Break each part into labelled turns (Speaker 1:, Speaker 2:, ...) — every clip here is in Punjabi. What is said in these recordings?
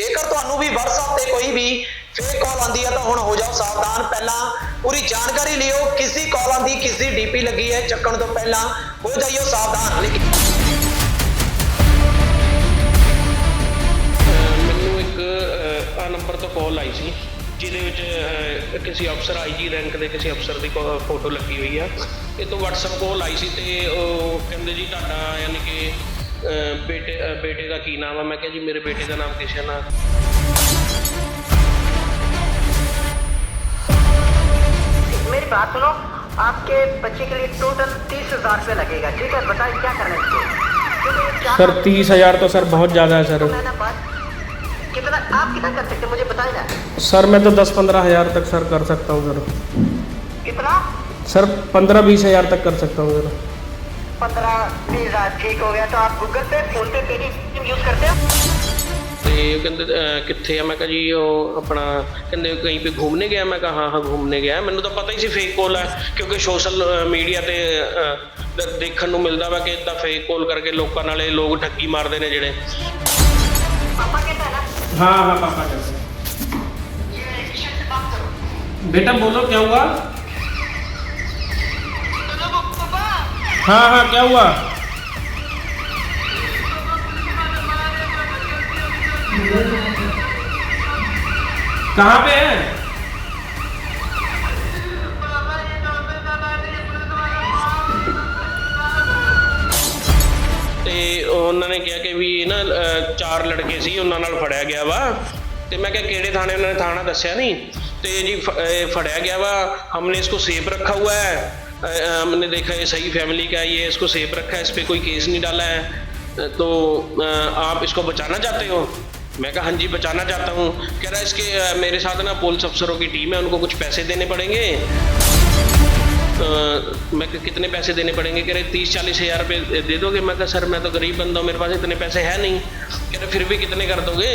Speaker 1: ਜੇਕਰ ਤੁਹਾਨੂੰ ਵੀ WhatsApp ਤੇ ਕੋਈ ਵੀ ਫੇਕ ਕਾਲ ਆਂਦੀ ਹੈ ਤਾਂ ਹੁਣ ਹੋ ਜਾਓ ਸਾਵਧਾਨ। ਪਹਿਲਾਂ ਪੂਰੀ ਜਾਣਕਾਰੀ ਲਿਓ, ਕਿਸੇ ਕਾਲ ਆਂਦੀ ਕਿਸੇ ਡੀਪੀ ਲੱਗੀ ਹੈ, ਚੱਕਣ ਤੋਂ ਪਹਿਲਾਂ ਹੋ ਜਾਈਓ ਸਾਵਧਾਨ।
Speaker 2: ਮੈਨੂੰ ਇੱਕ ਆ ਨੰਬਰ ਤੋਂ ਕਾਲ ਆਈ ਸੀ, ਜਿਹਦੇ ਵਿੱਚ ਕਿਸੇ ਅਫਸਰ ਆਈਜੀ ਰੈਂਕ ਦੇ ਕਿਸੇ ਅਫਸਰ ਦੀ ਫੋਟੋ ਲੱਗੀ ਹੋਈ ਆ। ਇਹ ਤੋਂ WhatsApp ਕਾਲ ਆਈ ਸੀ ਤੇ ਉਹ ਕਹਿੰਦੇ ਜੀ ਤੁਹਾਡਾ ਯਾਨੀ ਕਿ ਬੇਟੇ ਅਹ, ਬੇਟੇ ਦਾ ਕੀ ਨਾਮ ਆ ਮੈਂ ਕਿਹਾ ਜੀ ਮੇਰੇ ਬੇਟੇ ਦਾ ਨਾਮ ਕਿਸ਼ਨ ਆ
Speaker 3: मेरी बात सुनो आपके बच्चे के लिए टोटल तीस हजार रुपये लगेगा ठीक है बताइए क्या करना है इसको क्योंकि ये चार
Speaker 4: सर तीस हजार तो सर बहुत ज़्यादा है सर
Speaker 3: महीना बाद कितना आप कितना कर सकते हैं मुझे बताइए ना
Speaker 4: सर मैं तो दस पंद्रह हजार तक सर कर सकता हूँ सर
Speaker 3: कितना
Speaker 4: सर पंद्रह बीस हजार तक कर सकता हूँ सर
Speaker 3: 15 दिन
Speaker 2: ਤੇ ਉਹ ਕਹਿੰਦੇ ਕਿੱਥੇ ਆ? ਮੈਂ ਕਿਹਾ ਜੀ ਉਹ ਆਪਣਾ ਕਹਿੰਦੇ ਕਹੀਂ ਪੇ ਘੁੰਮਨੇ ਗਿਆ। ਮੈਂ ਕਿਹਾ ਹਾਂ ਹਾਂ ਘੁੰਮਨੇ ਗਿਆ। ਮੈਨੂੰ ਤਾਂ ਪਤਾ ਹੀ ਸੀ ਫੇਕ ਕੋਲ ਹੈ ਕਿਉਂਕਿ ਸੋਸ਼ਲ ਮੀਡੀਆ ਤੇ ਦੇਖਣ ਨੂੰ ਮਿਲਦਾ ਵਾ ਕਿ ਇਦਾਂ ਫੇਕ ਕੋਲ ਕਰਕੇ ਲੋਕਾਂ ਨਾਲ ਇਹ ਲੋਕ ਠੱਗੀ ਮਾਰਦੇ ਨੇ ਜਿਹੜੇ।
Speaker 3: पापा कहता है ना
Speaker 4: हाँ हाँ पापा कैसे
Speaker 3: ये रजिस्ट्रेशन से
Speaker 4: हाँ हाँ क्या हुआ कहाँ पे है
Speaker 2: ਤੇ ਉਹਨਾਂ ਨੇ ਕਿਹਾ ਕਿ ਵੀ ਨਾ ਅਹ, ਚਾਰ ਲੜਕੇ ਸੀ ਉਹਨਾਂ ਨਾਲ ਫੜਿਆ ਗਿਆ ਵਾ ਤੇ ਮੈਂ ਕਿਹਾ ਕਿਹੜੇ ਥਾਣੇ ਉਹਨਾਂ ਨੇ ਥਾਣਾ ਦੱਸਿਆ ਨਹੀਂ ਤੇ ਜੀ ਫ- ਇਹ ਫੜਿਆ ਗਿਆ ਵਾ हमने इसको सेफ रखा हुआ है अ, अ, हमने देखा ये सही फैमिली का है, ये इसको सेफ़ रखा है इस पर कोई केस नहीं डाला है। तो आप इसको बचाना चाहते हो? मैं कहा हाँ जी बचाना चाहता हूँ। कह रहा है इसके मेरे साथ ना पुलिस अफसरों की टीम है उनको कुछ पैसे देने पड़ेंगे। मैं कहा, कितने पैसे देने पड़ेंगे कह रहे तीस चालीस हजार रुपये दे दोगे मैं कहा सर मैं तो गरीब बंदा हूँ मेरे पास इतने पैसे है नहीं कह रहे फिर भी कितने कर दोगे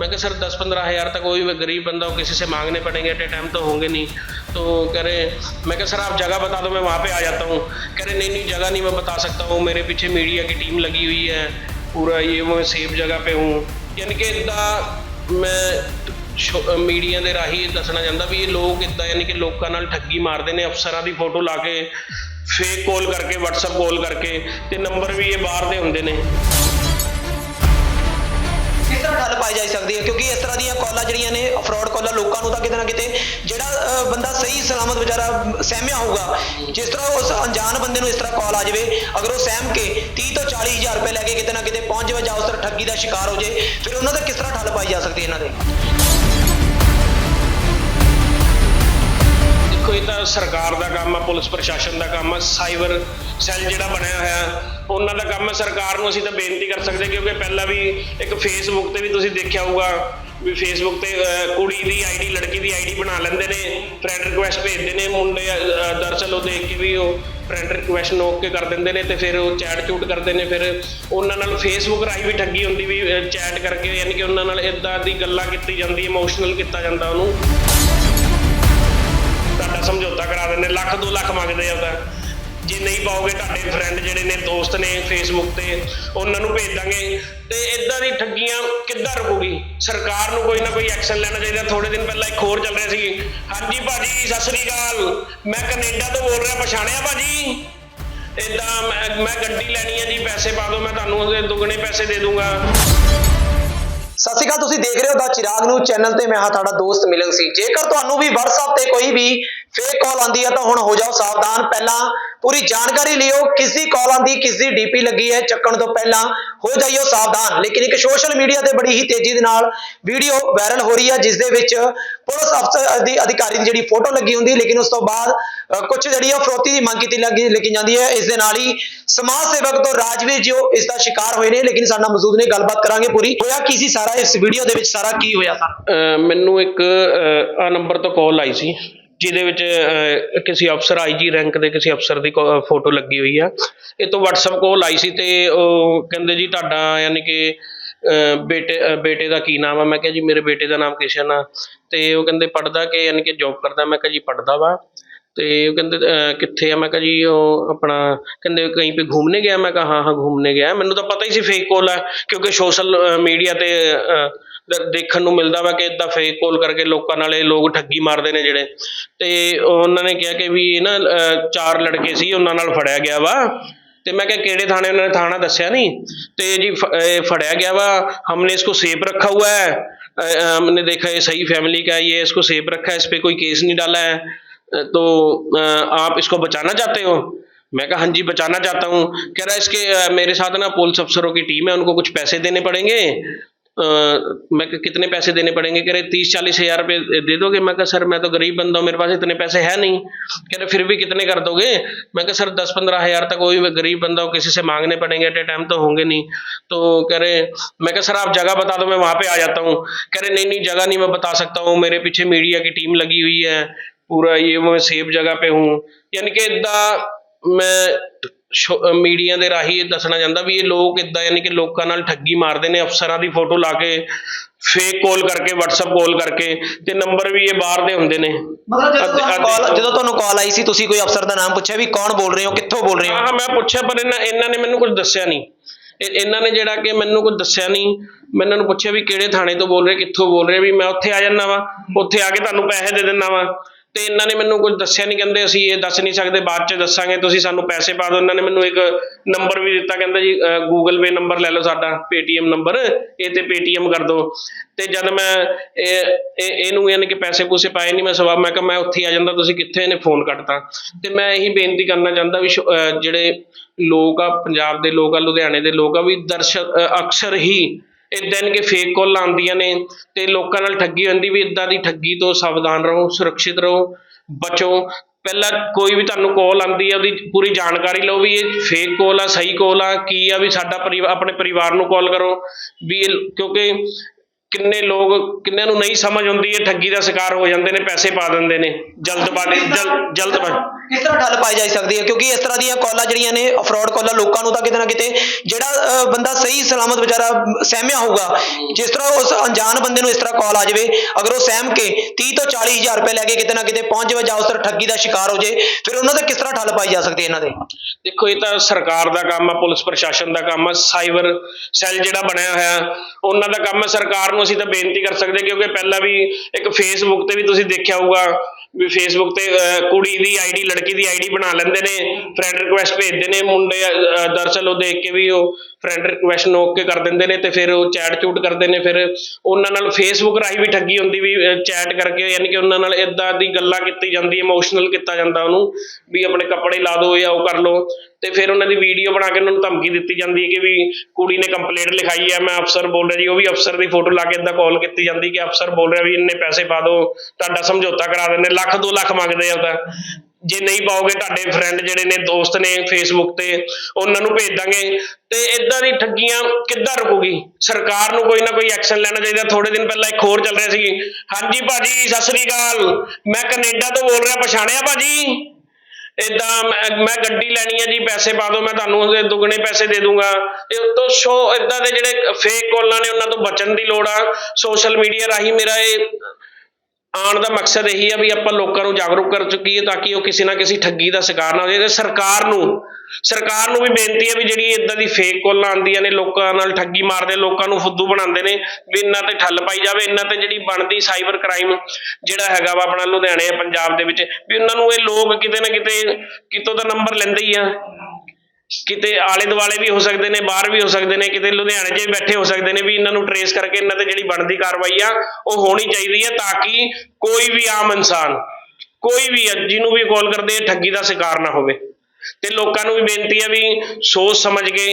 Speaker 2: मैं कहा सर दस पंद्रह हजार तक कोई भी गरीब बंदा हो किसी से मांगने पड़ेंगे एट ए टाइम तो होंगे नहीं तो कह रहे मैं कहा सर आप जगह बता दो मैं वहाँ पे आ जाता हूँ कह रहे नहीं नहीं जगह नहीं मैं बता सकता हूँ मेरे पीछे मीडिया की टीम लगी हुई है पूरा ये वो मैं सेफ जगह पे हूँ यानी कि इदा ਮੈਂ ਮੀਡੀਆ ਦੇ ਰਾਹੀਂ ਇਹ ਦੱਸਣਾ ਚਾਹੁੰਦਾ ਵੀ ਇਹ ਲੋਕ ਇਦਾਂ ਯਾਨੀ ਕਿ ਲੋਕਾਂ ਨਾਲ ਠੱਗੀ ਮਾਰਦੇ ਨੇ ਅਫਸਰਾਂ ਦੀ ਫੋਟੋ ਲਾ ਕੇ ਫੇਕ ਕਾਲ ਕਰਕੇ WhatsApp ਕਾਲ ਕਰਕੇ ਤੇ ਨੰਬਰ ਵੀ ਇਹ ਬਾਹਰ ਦੇ ਹੁੰਦੇ ਨੇ।
Speaker 1: ਕਿਸ ਤਰ੍ਹਾਂ ਠੱਲ ਪਾਈ ਜਾ ਸਕਦੀ ਹੈ? ਕਿਉਂਕਿ ਇਸ ਤਰ੍ਹਾਂ ਦੀਆਂ ਕਾਲਾਂ ਜਿਹੜੀਆਂ ਨੇ ਫਰਾਡ ਕਾਲਾਂ ਲੋਕਾਂ ਨੂੰ ਤਾਂ ਕਿਤੇ ਨਾ ਕਿਤੇ ਜਿਹੜਾ ਅਹ, ਬੰਦਾ ਸਹੀ ਸਲਾਮਤ ਵਿਚਾਰਾ ਸਹਿਮਿਆ ਹੋਊਗਾ। ਜਿਸ ਤਰ੍ਹਾਂ ਉਸ ਅਣਜਾਣ ਬੰਦੇ ਨੂੰ ਇਸ ਤਰ੍ਹਾਂ ਕਾਲ ਆ ਜਾਵੇ ਅਗਰ ਉਹ ਸਹਿਮ ਕੇ 30 ਤੋਂ 40 ਹਜ਼ਾਰ ਰੁਪਏ ਲੈ ਕੇ ਕਿਤੇ ਨਾ ਕਿਤੇ ਪਹੁੰਚ ਜਾਵੇ ਜਾਂ ਉਸ ਤਰ੍ਹਾਂ ਠੱਗੀ ਦਾ ਸ਼ਿਕਾਰ ਹੋ ਜਾਵੇ ਫਿਰ ਉਹਨਾਂ ਦਾ ਕਿਸ ਤਰ੍ਹਾਂ ਠੱਲ ਪਾਈ ਜਾ ਸਕਦੀ ਹੈ ਇਹਨਾਂ ਦੇ?
Speaker 2: ਦੇਖੋ ਇਹ ਤਾਂ ਸਰਕਾਰ ਦਾ ਕੰਮ ਆ ਪੁਲਿਸ ਪ੍ਰਸ਼ਾਸਨ ਦਾ ਕੰਮ ਆ ਸਾਈਬਰ ਸੈੱਲ ਜਿਹੜਾ ਬਣਿਆ ਹੋਇਆ ਉਹਨਾਂ ਦਾ ਕੰਮ ਹੈ ਸਰਕਾਰ ਨੂੰ ਅਸੀਂ ਤਾਂ ਬੇਨਤੀ ਕਰ ਸਕਦੇ ਕਿਉਂਕਿ ਪਹਿਲਾਂ ਵੀ ਇੱਕ ਫੇਸਬੁੱਕ ਤੇ ਵੀ ਤੁਸੀਂ ਦੇਖਿਆ ਹੋਊਗਾ ਵੀ ਫੇਸਬੁੱਕ ਤੇ ਕੁੜੀ ਦੀ ਆਈਡੀ ਲੜਕੀ ਦੀ ਆਈਡੀ ਬਣਾ ਲੈਂਦੇ ਨੇ ਫਰੈਂਡ ਰਿਕੁਐਸਟ ਭੇਜਦੇ ਨੇ ਮੁੰਡੇ ਅਹ, ਦਰਅਸਲ ਉਹ ਦੇਖ ਕੇ ਵੀ ਉਹ ਫਰੈਂਡ ਰਿਕੁਐਸਟ ਨੋਕ ਕੇ ਕਰ ਦਿੰਦੇ ਨੇ ਤੇ ਫਿਰ ਉਹ ਚੈਟ ਚੂਟ ਕਰਦੇ ਨੇ ਫਿਰ ਉਹਨਾਂ ਨਾਲ ਫੇਸਬੁੱਕ ਰਾਹੀਂ ਵੀ ਠੱਗੀ ਹੁੰਦੀ ਵੀ ਚੈਟ ਕਰਕੇ ਯਾਨੀ ਕਿ ਉਹਨਾਂ ਨਾਲ ਇਦਾਂ ਦੀ ਗੱਲਾਂ ਕੀਤੀ ਜਾਂਦੀ ਇਮੋਸ਼ਨਲ ਕੀਤਾ ਜਾਂਦਾ ਉਹਨੂੰ। ਤੁਹਾਡਾ ਸਮਝੌਤਾ ਕਰਾ ਦਿੰਦੇ, ਲੱਖ 2 ਲੱਖ ਮੰਗਦੇ ਆ ਉਹਦਾ ਜੇ ਨਹੀਂ ਪਾਓਗੇ, ਤੁਹਾਡੇ ਫਰੈਂਡ ਜਿਹੜੇ ਨੇ, ਦੋਸਤ ਨੇ ਫੇਸਬੁੱਕ ਤੇ, ਉਹਨਾਂ ਨੂੰ ਭੇਜ ਦਾਂਗੇ। ਤੇ ਇਦਾਂ ਦੀ ਠੱਗੀਆਂ ਕਿੱਦਾਂ ਰੁਕੂਗੀ? ਸਰਕਾਰ ਨੂੰ ਕੋਈ ਨਾ ਕੋਈ ਐਕਸ਼ਨ ਲੈਣਾ ਚਾਹੀਦਾ। ਥੋੜੇ ਦਿਨ ਪਹਿਲਾਂ ਇੱਕ ਹੋਰ ਚੱਲ ਰਿਹਾ ਸੀ। ਹਾਂਜੀ ਭਾਜੀ, ਸਤਿ ਸ੍ਰੀ ਅਕਾਲ। ਮੈਂ ਕੈਨੇਡਾ ਤੋਂ ਬੋਲ ਰਿਹਾ, ਪਛਾਣਿਆ ਭਾਜੀ? ਇਦਾਂ ਮੈਂ ਮੈਂ ਗੱਡੀ ਲੈਣੀ ਹੈ ਜੀ, ਪੈਸੇ ਪਾ ਦਿਓ, ਮੈਂ ਤੁਹਾਨੂੰ ਉਹਦੇ ਦੁੱਗਣੇ ਪੈਸੇ ਦੇ ਦੂੰਗਾ।
Speaker 1: ਸਤਿ ਸ਼੍ਰੀ ਅਕਾਲ, ਤੁਸੀਂ ਦੇਖ ਰਹੇ ਹੋ ਦਾ ਚਿਰਾਗ ਨੂੰ ਚੈਨਲ ਤੇ ਮੈਂ ਹਾਂ ਤੁਹਾਡਾ ਦੋਸਤ ਮਿਲਨ ਸੀ ਜੇਕਰ ਤੁਹਾਨੂੰ ਵੀ WhatsApp ਤੇ ਕੋਈ ਵੀ ਫੇਕ ਕਾਲ ਆਂਦੀ ਹੈ ਤਾਂ ਹੁਣ ਹੋ ਜਾਓ ਸਾਵਧਾਨ। ਪਹਿਲਾਂ ਪੂਰੀ ਜਾਣਕਾਰੀ ਲਿਓ ਕਿਸੇ ਕਾਲ ਆਂਦੀ ਕਿਸੇ ਡੀਪੀ ਲੱਗੀ ਹੈ ਚੱਕਣ ਤੋਂ ਪਹਿਲਾਂ ਹੋ ਜਾਈਓ ਸਾਵਧਾਨ। ਲੇਕਿਨ ਇੱਕ ਸੋਸ਼ਲ ਮੀਡੀਆ ਤੇ ਬੜੀ ਹੀ ਤੇਜ਼ੀ ਦੇ ਨਾਲ ਵੀਡੀਓ ਵਾਇਰਲ ਹੋ ਰਹੀ ਹੈ ਜਿਸ ਦੇ ਵਿੱਚ ਪੁਲਿਸ ਅਫਸਰ ਦੀ ਅਧਿਕਾਰੀ ਦੀ ਜਿਹੜੀ ਫੋਟੋ ਲੱਗੀ ਹੁੰਦੀ ਲੇਕਿਨ ਉਸ ਤੋਂ ਬਾਅਦ ਅ, ਕੁਝ ਜਿਹੜੀ ਆ ਫਰੋਤੀ ਦੀ ਮੰਗ ਕੀਤੀ ਲੱਗੀ ਲਿਖੀ ਜਾਂਦੀ ਹੈ ਇਸ ਦੇ ਨਾਲ ਹੀ ਸਮਾਜ ਸੇਵਕ ਤੋਂ ਰਾਜਵੀਰ ਜੋ ਇਸ ਦਾ ਸ਼ਿਕਾਰ ਹੋਏ ਨੇ ਲੇਕਿਨ ਸਾਡਾ ਮੌਜੂਦ ਨੇ ਗੱਲਬਾਤ ਕਰਾਂਗੇ ਪੂਰੀ। ਹੋਇਆ ਕੀ ਸੀ ਸਾਰਾ ਇਸ ਵੀਡੀਓ ਦੇ ਵਿੱਚ ਸਾਰਾ ਕੀ ਹੋਇਆ ਸਰ?
Speaker 2: ਅਹ ਮੈਨੂੰ ਇੱਕ ਆ ਨੰਬਰ ਤੋਂ ਕਾਲ ਆਈ ਸੀ। ਜਿਹਦੇ ਵਿੱਚ ਕਿਸੇ ਅਫਸਰ ਆਈਜੀ ਰੈਂਕ ਦੇ ਕਿਸੇ ਅਫਸਰ ਦੀ ਫੋਟੋ ਲੱਗੀ ਹੋਈ ਆ। ਇਹ ਤੋਂ WhatsApp ਕੋਲ ਆਈ ਸੀ ਤੇ ਉਹ ਕਹਿੰਦੇ ਜੀ ਤੁਹਾਡਾ ਯਾਨੀ ਕਿ ਬੇਟੇ ਬੇਟੇ ਦਾ ਕੀ ਨਾਮ ਆ? ਮੈਂ ਕਿਹਾ ਜੀ, ਮੇਰੇ ਬੇਟੇ ਦਾ ਨਾਮ ਕਿਸ਼ਨ ਆ। ਤੇ ਉਹ ਕਹਿੰਦੇ ਪੜਦਾ ਕਿ ਯਾਨੀ ਕਿ ਜੌਬ ਕਰਦਾ। ਮੈਂ ਕਿਹਾ ਜੀ ਪੜਦਾ ਵਾ। ਤੇ ਉਹ ਕਹਿੰਦੇ ਕਿੱਥੇ ਆ? ਮੈਂ ਕਿਹਾ ਜੀ, ਉਹ ਆਪਣਾ ਕਹਿੰਦੇ ਕਈ ਪੇ ਘੁੰਮਨੇ ਗਿਆ। ਮੈਂ ਕਿਹਾ, ਹਾਂ ਹਾਂ ਘੁੰਮਨੇ ਗਿਆ। ਮੈਨੂੰ ਤਾਂ ਪਤਾ ਹੀ ਸੀ ਫੇਕ ਕੋਲ ਆ, ਕਿਉਂਕਿ ਸੋਸ਼ਲ ਮੀਡੀਆ ਤੇ ਦੇਖਣ ਨੂੰ ਮਿਲਦਾ ਵਾ ਕਿ ਇਦਾਂ ਫੇਕ ਕਾਲ ਕਰਕੇ ਲੋਕਾਂ ਨਾਲ ਇਹ ਲੋਕ ਠੱਗੀ ਮਾਰਦੇ ਨੇ ਜਿਹੜੇ ਤੇ ਉਹਨਾਂ ਨੇ ਕਿਹਾ ਕਿ ਵੀ ਇਹ ਨਾ ਅਹ, ਚਾਰ ਲੜਕੇ ਸੀ ਉਹਨਾਂ ਨਾਲ ਫੜਿਆ ਗਿਆ ਵਾ ਤੇ ਮੈਂ ਕਿਹਾ ਕਿਹੜੇ ਥਾਣੇ ਉਹਨਾਂ ਨੇ ਥਾਣਾ ਦੱਸਿਆ ਨਹੀਂ ਤੇ ਜੀ ਫ- ਇਹ ਫੜਿਆ ਗਿਆ ਵਾ हमने इसको सेफ रखा हुआ है अ, अ, हमने देखा ये सही फैमिली का है ये इसको सेफ रखा है इस पे कोई केस नहीं डाला है अ, तो अ, आप इसको बचाना चाहते हो मैं कहा हाँ जी बचाना चाहता हूँ कह रहा है इसके अ, मेरे साथ ना पुलिस अफसरों की टीम है उनको कुछ पैसे देने पड़ेंगे अ, मैं कितने पैसे देने पड़ेंगे? कह रहे, तीस, चालीस हज़ार रुपये दे दोगे? मैं कहा, सर, मैं तो गरीब बंदा हूँ, मेरे पास इतने पैसे है नहीं। कह रहे, फिर भी कितने कर दोगे? मैं कहा, सर, दस पंद्रह हज़ार तक भी गरीब बंदा हो, किसी से मांगने पड़ेंगे, एट ए टाइम तो होंगे नहीं। तो कह रहे, मैं कहा, सर, आप जगह बता दो, मैं वहाँ पे आ जाता हूँ। कह रहे, नहीं नहीं, जगह नहीं मैं बता सकता हूँ, मेरे पीछे मीडिया की टीम लगी हुई है, पूरा ये मैं सेफ़ जगह पे हूँ। यानी कि इदा ਮੈਂ ਮੀਡੀਆ ਦੇ ਰਾਹੀਂ ਇਹ ਦੱਸਣਾ ਚਾਹੁੰਦਾ ਵੀ ਇਹ ਲੋਕ ਇਦਾਂ ਯਾਨੀ ਕਿ ਲੋਕਾਂ ਨਾਲ ਠੱਗੀ ਮਾਰਦੇ ਨੇ ਅਫਸਰਾਂ ਦੀ ਫੋਟੋ ਲਾ ਕੇ ਫੇਕ ਕਾਲ ਕਰਕੇ WhatsApp ਕਾਲ ਕਰਕੇ ਤੇ ਨੰਬਰ ਵੀ ਇਹ ਬਾਹਰ ਦੇ ਹੁੰਦੇ ਨੇ।
Speaker 1: ਮਤਲਬ ਜਦੋਂ ਤੁਹਾਨੂੰ ਕਾਲ ਜਦੋਂ ਤੁਹਾਨੂੰ ਕਾਲ ਆਈ ਸੀ ਤੁਸੀਂ ਕੋਈ ਅਫਸਰ ਦਾ ਨਾਮ ਪੁੱਛਿਆ ਵੀ ਕੌਣ ਬੋਲ ਰਹੇ ਹੋ ਕਿੱਥੋਂ ਬੋਲ ਰਹੇ ਹੋ
Speaker 2: ਹਾਂ ਮੈਂ ਪੁੱਛਿਆ ਪਰ ਇਹਨਾਂ ਇਹਨਾਂ ਨੇ ਮੈਨੂੰ ਕੁਝ ਦੱਸਿਆ ਨਹੀਂ। ਇਹ- ਇਹਨਾਂ ਨੇ ਜਿਹੜਾ ਕਿ ਮੈਨੂੰ ਕੁਝ ਦੱਸਿਆ ਨਹੀਂ। ਮੈਂ ਇਹਨਾਂ ਨੂੰ ਪੁੱਛਿਆ ਵੀ ਕਿਹੜੇ ਥਾਣੇ ਤੋਂ ਬੋਲ ਰਹੇ ਕਿੱਥੋਂ ਬੋਲ ਰਹੇ ਵੀ ਮੈਂ ਉੱਥੇ ਆ ਜਾਂਦਾ ਵਾ ਉੱਥੇ ਆ ਕੇ ਤੁਹਾਨੂੰ ਪੈਸੇ ਦੇ ਦਿੰਦਾ ਵਾ। ਤੇ ਇਹਨਾਂ ਨੇ ਮੈਨੂੰ ਕੁਝ ਦੱਸਿਆ ਨਹੀਂ ਕਹਿੰਦੇ ਅਸੀਂ ਇਹ ਦੱਸ ਨਹੀਂ ਸਕਦੇ, ਬਾਅਦ ਚ ਦੱਸਾਂਗੇ, ਤੁਸੀਂ ਸਾਨੂੰ ਪੈਸੇ ਪਾ ਦਿਓ। ਇਹਨਾਂ ਨੇ ਮੈਨੂੰ ਇੱਕ ਨੰਬਰ ਵੀ ਦਿੱਤਾ, ਕਹਿੰਦਾ ਜੀ ਗੂਗਲ ਪੇ ਨੰਬਰ ਲੈ ਲਓ ਸਾਡਾ ਪੇਟੀਐਮ ਨੰਬਰ ਇਹ ਤੇ ਪੇਟੀਐਮ ਕਰ ਦਿਓ। ਤੇ ਜਦ ਮੈਂ ਇਹ ਇਹਨੂੰ ਯਾਨੀ ਕਿ ਪੈਸੇ ਪੂਸੇ ਪਾਏ ਨਹੀਂ ਮੈਂ ਸਵਾ ਮੈਂ ਕਿਹਾ ਮੈਂ ਉੱਥੇ ਆ ਜਾਂਦਾ, ਤੁਸੀਂ ਕਿੱਥੇ ਇਹਨੇ ਫੋਨ ਕੱਟਤਾ? ਤੇ ਮੈਂ ਇਹੀ ਬੇਨਤੀ ਕਰਨਾ ਚਾਹੁੰਦਾ ਵੀ ਅਹ, ਜਿਹੜੇ ਲੋਕ ਆ, ਪੰਜਾਬ ਦੇ ਲੋਕ ਆ, ਲੁਧਿਆਣੇ ਦੇ ਲੋਕ ਆ, ਵੀ ਦਰਸ਼ਕ ਅਕਸਰ ਹੀ ਇਦਾਂ ਕਿ ਫੇਕ ਕਾਲ ਆਉਂਦੀਆਂ ਨੇ ਤੇ ਲੋਕਾਂ ਨਾਲ ਠੱਗੀ ਹੁੰਦੀ ਵੀ ਇਦਾਂ ਦੀ ਠੱਗੀ ਤੋਂ ਸਾਵਧਾਨ ਰਹੋ, ਸੁਰੱਖਿਅਤ ਰਹੋ, ਬਚੋ। ਪਹਿਲਾਂ ਕੋਈ ਵੀ ਤੁਹਾਨੂੰ ਕਾਲ ਆਉਂਦੀ ਹੈ, ਉਹਦੀ ਪੂਰੀ ਜਾਣਕਾਰੀ ਲਓ ਵੀ ਇਹ ਫੇਕ ਕਾਲ ਆ, ਸਹੀ ਕਾਲ ਆ, ਕੀ ਆ, ਵੀ ਸਾਡਾ ਪਰਿਵਾ- ਆਪਣੇ ਪਰਿਵਾਰ ਨੂੰ ਕਾਲ ਕਰੋ। ਵੀ ਇਹ- ਕਿਉਂਕਿ ਕਿੰਨੇ ਲੋਕ, ਕਿੰਨਿਆਂ ਨੂੰ ਨਹੀਂ ਸਮਝ ਆਉਂਦੀ, ਇਹ ਠੱਗੀ ਦਾ ਸ਼ਿਕਾਰ ਹੋ ਜਾਂਦੇ ਨੇ, ਪੈਸੇ ਪਾ ਦਿੰਦੇ ਨੇ। ਜਲਦਬਾਜ਼ੀ ਜਲ ਜਲਦਬਾਜ਼ੀ
Speaker 1: ਕਿਸ ਤਰ੍ਹਾਂ ਠੱਲ ਪਾਈ ਜਾ ਸਕਦੀ ਹੈ, ਕਿਉਂਕਿ ਇਸ ਤਰ੍ਹਾਂ ਦੀਆਂ ਕਾਲਾਂ ਜਿਹੜੀਆਂ ਨੇ ਫਰਾਡ ਕਾਲਾਂ ਲੋਕਾਂ ਨੂੰ ਤਾਂ ਕਿਤੇ ਨਾ ਕਿਤੇ ਜਿਹੜਾ ਬੰਦਾ ਸਹੀ ਸਲਾਮਤ ਵਿਚਾਰਾ ਸਹਿਮਿਆ ਹੋਊਗਾ। ਜਿਸ ਤਰ੍ਹਾਂ ਉਸ ਅਣਜਾਣ ਬੰਦੇ ਨੂੰ ਇਸ ਤਰ੍ਹਾਂ ਕਾਲ ਆ ਜਾਵੇ, ਅਗਰ ਉਹ ਸਹਿਮ ਕੇ 30 ਤੋਂ 40 ਹਜ਼ਾਰ ਰੁਪਏ ਲੈ ਕੇ ਕਿਤੇ ਨਾ ਕਿਤੇ ਪਹੁੰਚ ਜਾਵੇ, ਜਾਂ ਉਸ ਤਰ੍ਹਾਂ ਠੱਗੀ ਦਾ ਸ਼ਿਕਾਰ ਹੋ ਜਾਏ ਫਿਰ ਉਹਨਾਂ ਤੇ ਕਿਸ ਤਰ੍ਹਾਂ ਠੱਲ ਪਾਈ ਜਾ ਸਕਦੀ ਹੈ ਇਹਨਾਂ ਦੇ?
Speaker 2: ਦੇਖੋ, ਇਹ ਤਾਂ ਸਰਕਾਰ ਦਾ ਕੰਮ ਆ, ਪੁਲਿਸ ਪ੍ਰਸ਼ਾਸਨ ਦਾ ਕੰਮ ਆ, ਸਾਈਬਰ ਸੈੱਲ ਜਿਹੜਾ ਬਣਿਆ ਹੋਇਆ, ਉਹਨਾਂ ਦਾ ਕੰਮ ਹੈ ਸਰਕਾਰ ਨੂੰ ਅਸੀਂ ਤਾਂ ਬੇਨਤੀ ਕਰ ਸਕਦੇ ਕਿਉਂਕਿ ਪਹਿਲਾਂ ਵੀ ਇੱਕ ਫੇਸਬੁੱਕ ਤੇ ਵੀ ਤੁਸੀਂ ਦੇਖਿਆ ਹੋਊਗਾ ਵੀ ਫੇਸਬੁੱਕ ਤੇ ਅਹ, ਕੁੜੀ ਦੀ ਆਈਡੀ ਲੜਕੀ ਦੀ ਆਈਡੀ ਬਣਾ ਲੈਂਦੇ ਨੇ ਫਰੈਂਡ ਰਿਕੁਐਸਟ ਭੇਜਦੇ ਨੇ ਮੁੰਡੇ ਅਹ, ਦਰਅਸਲ ਉਹ ਦੇਖ ਕੇ ਵੀ ਉਹ ਫਰੈਂਡ ਰਿਕੁਐਸਟ ਨੋਕ ਕੇ ਕਰ ਦਿੰਦੇ ਨੇ ਤੇ ਫਿਰ ਉਹ ਚੈਟ ਚੂਟ ਕਰਦੇ ਨੇ, ਫਿਰ ਉਹਨਾਂ ਨਾਲ ਫੇਸਬੁੱਕ ਰਾਹੀਂ ਵੀ ਠੱਗੀ ਹੁੰਦੀ ਵੀ ਚੈਟ ਕਰਕੇ ਯਾਨੀ ਕਿ ਉਹਨਾਂ ਨਾਲ ਇਦਾਂ ਦੀ ਗੱਲਾਂ ਕੀਤੀ ਜਾਂਦੀ ਇਮੋਸ਼ਨਲ ਕੀਤਾ ਜਾਂਦਾ ਉਹਨੂੰ, ਵੀ ਆਪਣੇ ਕੱਪੜੇ ਲਾ ਦਿਓ ਜਾਂ ਉਹ ਕਰ ਲਓ ਤੇ ਫਿਰ ਉਹਨਾਂ ਦੀ ਵੀਡੀਓ ਬਣਾ ਕੇ ਉਹਨਾਂ ਨੂੰ ਧਮਕੀ ਦਿੱਤੀ ਜਾਂਦੀ ਹੈ ਕਿ ਵੀ ਕੁੜੀ ਨੇ ਕੰਪਲੇਂਟ ਲਿਖਾਈ ਹੈ, ਮੈਂ ਅਫਸਰ ਬੋਲ ਰਿਹਾ ਜੀ, ਉਹ ਵੀ ਅਫਸਰ ਦੀ ਫੋਟੋ ਲਾ ਕੇ ਇਦਾਂ ਕਾਲ ਕੀਤੀ ਜਾਂਦੀ ਕਿ ਅਫਸਰ ਬੋਲ ਰਿਹਾ ਵੀ ਇੰਨੇ ਪੈਸੇ ਪਾ ਦਿਓ ਤੁਹਾਡਾ ਸਮਝੌਤਾ ਕਰਾ ਦਿੰਦੇ, ਲੱਖ 2 ਲੱਖ ਮੰਗਦੇ ਆ ਤਾਂ। ਜੇ ਨਹੀਂ ਪਾਓਗੇ, ਤੁਹਾਡੇ ਫਰੈਂਡ ਜਿਹੜੇ ਨੇ, ਦੋਸਤ ਨੇ ਫੇਸਬੁੱਕ ਤੇ, ਉਹਨਾਂ ਨੂੰ ਭੇਜ ਦਾਂਗੇ। ਤੇ ਇਦਾਂ ਦੀ ਠੱਗੀਆਂ ਕਿੱਦਾਂ ਰੁਕੂਗੀ? ਸਰਕਾਰ ਨੂੰ ਕੋਈ ਨਾ ਕੋਈ ਐਕਸ਼ਨ ਲੈਣਾ ਚਾਹੀਦਾ। ਥੋੜੇ ਦਿਨ ਪਹਿਲਾਂ ਇੱਕ ਹੋਰ ਚੱਲ ਰਿਹਾ ਸੀ। ਹਾਂਜੀ ਭਾਜੀ, ਸਤਿ ਸ੍ਰੀ ਅਕਾਲ। ਮੈਂ ਕੈਨੇਡਾ ਤੋਂ ਬੋਲ ਰਿਹਾ, ਪਛਾਣਿਆ ਭਾਜੀ? ਇਦਾਂ ਮੈਂ ਮੈਂ ਗੱਡੀ ਲੈਣੀ ਹੈ ਜੀ, ਪੈਸੇ ਪਾ ਦਿਓ, ਮੈਂ ਤੁਹਾਨੂੰ ਦੁੱਗਣੇ ਪੈਸੇ ਦੇ ਦੂੰਗਾ। ਇਹ ਤੋਂ ਸ਼ੋ ਇਦਾਂ ਦੇ ਜਿਹੜੇ ਫੇਕ ਕਾਲਾਂ ਨੇ, ਉਹਨਾਂ ਤੋਂ ਬਚਣ ਦੀ ਲੋੜ ਆ। ਸੋਸ਼ਲ ਮੀਡੀਆ ਰਾਹੀਂ ਮੇਰਾ ਇਹ ਆਉਣ ਦਾ ਮਕਸਦ ਇਹੀ ਆ ਵੀ ਆਪਾਂ ਲੋਕਾਂ ਨੂੰ ਜਾਗਰੂਕ ਕਰ ਚੁੱਕੀਏ ਤਾਂ ਕਿ ਉਹ ਕਿਸੇ ਨਾ ਕਿਸੇ ਠੱਗੀ ਦਾ ਸ਼ਿਕਾਰ ਨਾ ਹੋ ਜਾਏ। ਤੇ ਸਰਕਾਰ ਨੂੰ ਸਰਕਾਰ ਨੂੰ ਵੀ ਬੇਨਤੀ ਹੈ ਵੀ ਜਿਹੜੀ ਇਦਾਂ ਦੀ ਫੇਕ ਕਾਲਾਂ ਆਉਂਦੀਆਂ ਨੇ, ਲੋਕਾਂ ਨਾਲ ਠੱਗੀ ਮਾਰਦੇ, ਲੋਕਾਂ ਨੂੰ ਫੁੱਦੂ ਬਣਾਉਂਦੇ ਨੇ, ਵੀ ਇਹਨਾਂ ਤੇ ਠੱਲ ਪਾਈ ਜਾਵੇ, ਇਹਨਾਂ ਤੇ ਜਿਹੜੀ ਬਣਦੀ ਸਾਈਬਰ ਕ੍ਰਾਈਮ ਜਿਹੜਾ ਹੈਗਾ ਵਾ ਆਪਣਾ ਲੁਧਿਆਣੇ, ਪੰਜਾਬ ਦੇ ਵਿੱਚ, ਵੀ ਉਹਨਾਂ ਨੂੰ ਇਹ ਲੋਕ ਕਿਤੇ ਨਾ ਕਿਤੇ, ਕਿਤੋਂ ਦਾ ਨੰਬਰ ਲੈਂਦੇ ਹੀ ਆ। ਕਿਤੇ ਆਲੇ ਦੁਆਲੇ ਵੀ ਹੋ ਸਕਦੇ ਨੇ ਬਾਹਰ ਵੀ ਹੋ ਸਕਦੇ ਨੇ ਕਿਤੇ ਲੁਧਿਆਣੇ 'ਚ ਵੀ ਬੈਠੇ ਹੋ ਸਕਦੇ ਨੇ ਵੀ ਇਹਨਾਂ ਨੂੰ ਟਰੇਸ ਕਰਕੇ ਇਹਨਾਂ ਤੇ ਜਿਹੜੀ ਬਣਦੀ ਕਾਰਵਾਈ ਆ ਉਹ ਹੋਣੀ ਚਾਹੀਦੀ ਹੈ ਤਾਂ ਕਿ ਕੋਈ ਵੀ ਆਮ ਇਨਸਾਨ ਕੋਈ ਵੀ ਆ, ਜਿਹਨੂੰ ਵੀ ਕਾਲ ਕਰਦੇ ਠੱਗੀ ਦਾ ਸ਼ਿਕਾਰ ਨਾ ਹੋਵੇ। ਤੇ ਲੋਕਾਂ ਨੂੰ ਵੀ ਬੇਨਤੀ ਹੈ ਵੀ ਸੋਚ ਸਮਝ ਕੇ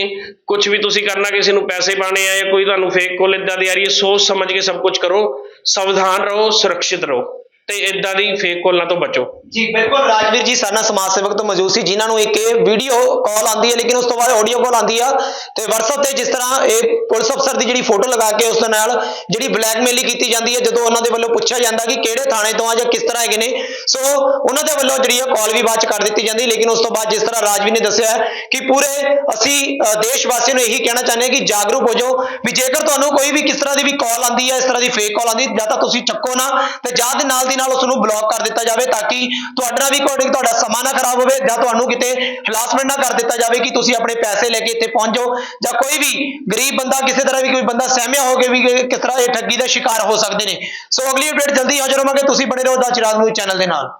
Speaker 2: ਕੁਝ ਵੀ ਤੁਸੀਂ ਕਰਨਾ ਕਿਸੇ ਨੂੰ ਪੈਸੇ ਪਾਣੇ ਆ ਜਾਂ ਕੋਈ ਤੁਹਾਨੂੰ ਫੇਕ ਕਾਲ ਇਦਾਂ ਦੀ ਆ ਰਹੀ ਹੈ ਸੋਚ ਸਮਝ ਕੇ ਸਭ ਕੁਝ ਕਰੋ ਸਾਵਧਾਨ ਰਹੋ ਸੁਰੱਖਿਅਤ ਰਹੋ। ਤੇ ਇਦਾਂ ਦੀ ਫੇਕ ਕਾਲਾਂ ਤੋਂ ਬਚੋ।
Speaker 1: ਜੀ, ਬਿਲਕੁਲ ਰਾਜਵੀਰ ਜੀ, ਸਾਡਾ ਸਮਾਜ ਸੇਵਕ ਤੋਂ ਮੌਜੂਦ ਸੀ, ਜਿਨ੍ਹਾਂ ਨੂੰ ਇੱਕ ਇਹ ਵੀਡੀਓ ਕਾਲ ਆਂਦੀ ਹੈ, ਲੇਕਿਨ ਉਸ ਤੋਂ ਬਾਅਦ ਆਡੀਓ ਕਾਲ ਆਂਦੀ ਆ। ਤੇ WhatsApp ਤੇ ਜਿਸ ਤਰ੍ਹਾਂ ਇਹ ਪੁਲਿਸ ਅਫਸਰ ਦੀ ਜਿਹੜੀ ਫੋਟੋ ਲਗਾ ਕੇ ਉਸ ਦੇ ਨਾਲ ਜਿਹੜੀ ਬਲੈਕਮੇਲਿੰਗ ਕੀਤੀ ਜਾਂਦੀ ਹੈ, ਜਦੋਂ ਉਹਨਾਂ ਦੇ ਵੱਲੋਂ ਪੁੱਛਿਆ ਜਾਂਦਾ ਕਿ ਕਿਹੜੇ ਥਾਣੇ ਤੋਂ ਆ ਜਾਂ ਕਿਸ ਤਰ੍ਹਾਂ ਹੈਗੇ ਨੇ। ਸੋ ਉਹਨਾਂ ਦੇ ਵੱਲੋਂ ਜਿਹੜੀ ਆ ਕਾਲ ਵੀ ਬਾਅਦ ਚ ਕਰ ਦਿੱਤੀ ਜਾਂਦੀ, ਲੇਕਿਨ ਉਸ ਤੋਂ ਬਾਅਦ ਜਿਸ ਤਰ੍ਹਾਂ ਰਾਜਵੀਰ ਨੇ ਦੱਸਿਆ ਕਿ ਪੂਰੇ ਅਸੀਂ ਦੇਸ਼ ਵਾਸੀਆਂ ਨੂੰ ਇਹੀ ਕਹਿਣਾ ਚਾਹੁੰਦੇ ਹਾਂ ਕਿ ਜਾਗਰੂਕ ਹੋ ਜਾਓ। ਵੀ ਜੇਕਰ ਤੁਹਾਨੂੰ ਕੋਈ ਵੀ ਕਿਸ ਤਰ੍ਹਾਂ ਦੀ ਵੀ ਕਾਲ ਆਂਦੀ ਹੈ, ਇਸ ਤਰ੍ਹਾਂ ਦੀ ਫੇਕ ਕਾਲ ਆਂਦੀ ਜਾਂ ਤਾਂ ਤੁਸੀਂ ਚੱਕੋ ਨਾ, ਤੇ ਜਾਂ ਦੇ ਨਾਲ ਦੀ ਨਾਲ ਉਸ ਨੂੰ ਬਲੌਕ ਕਰ ਦਿੱਤਾ ਜਾਵੇ ਤਾਂ ਕਿ ਤੁਹਾਡਾ ਵੀ ਅਕੋਰਡਿੰਗ ਤੁਹਾਡਾ ਸਮਾਂ ਨਾ ਖਰਾਬ ਹੋਵੇ ਜਾਂ ਤੁਹਾਨੂੰ ਕਿਤੇ ਹਲਾਸਮੈਂਟ ਨਾ ਕਰ ਦਿੱਤਾ ਜਾਵੇ ਕਿ ਤੁਸੀਂ ਆਪਣੇ ਪੈਸੇ ਲੈ ਕੇ ਇੱਥੇ ਪਹੁੰਚ ਜਾਓ ਜਾਂ ਕੋਈ ਵੀ ਗਰੀਬ ਬੰਦਾ, ਕਿਸੇ ਤਰ੍ਹਾਂ ਵੀ ਕੋਈ ਬੰਦਾ ਸਹਿਮਿਆ ਹੋ ਕੇ ਵੀ ਕਿਸ ਤਰ੍ਹਾਂ ਇਹ ਠੱਗੀ ਦਾ ਸ਼ਿਕਾਰ ਹੋ ਸਕਦੇ ਨੇ। ਸੋ ਅਗਲੀ ਅਪਡੇਟ ਜਲਦੀ ਹਾਜ਼ਰ ਹੋਵਾਂਗੇ। ਤੁਸੀਂ ਬਣੇ ਰਹੋ ਦਾ ਚਿਰਾਗ ਨਿਊਜ਼ ਚੈਨਲ ਦੇ ਨਾਲ।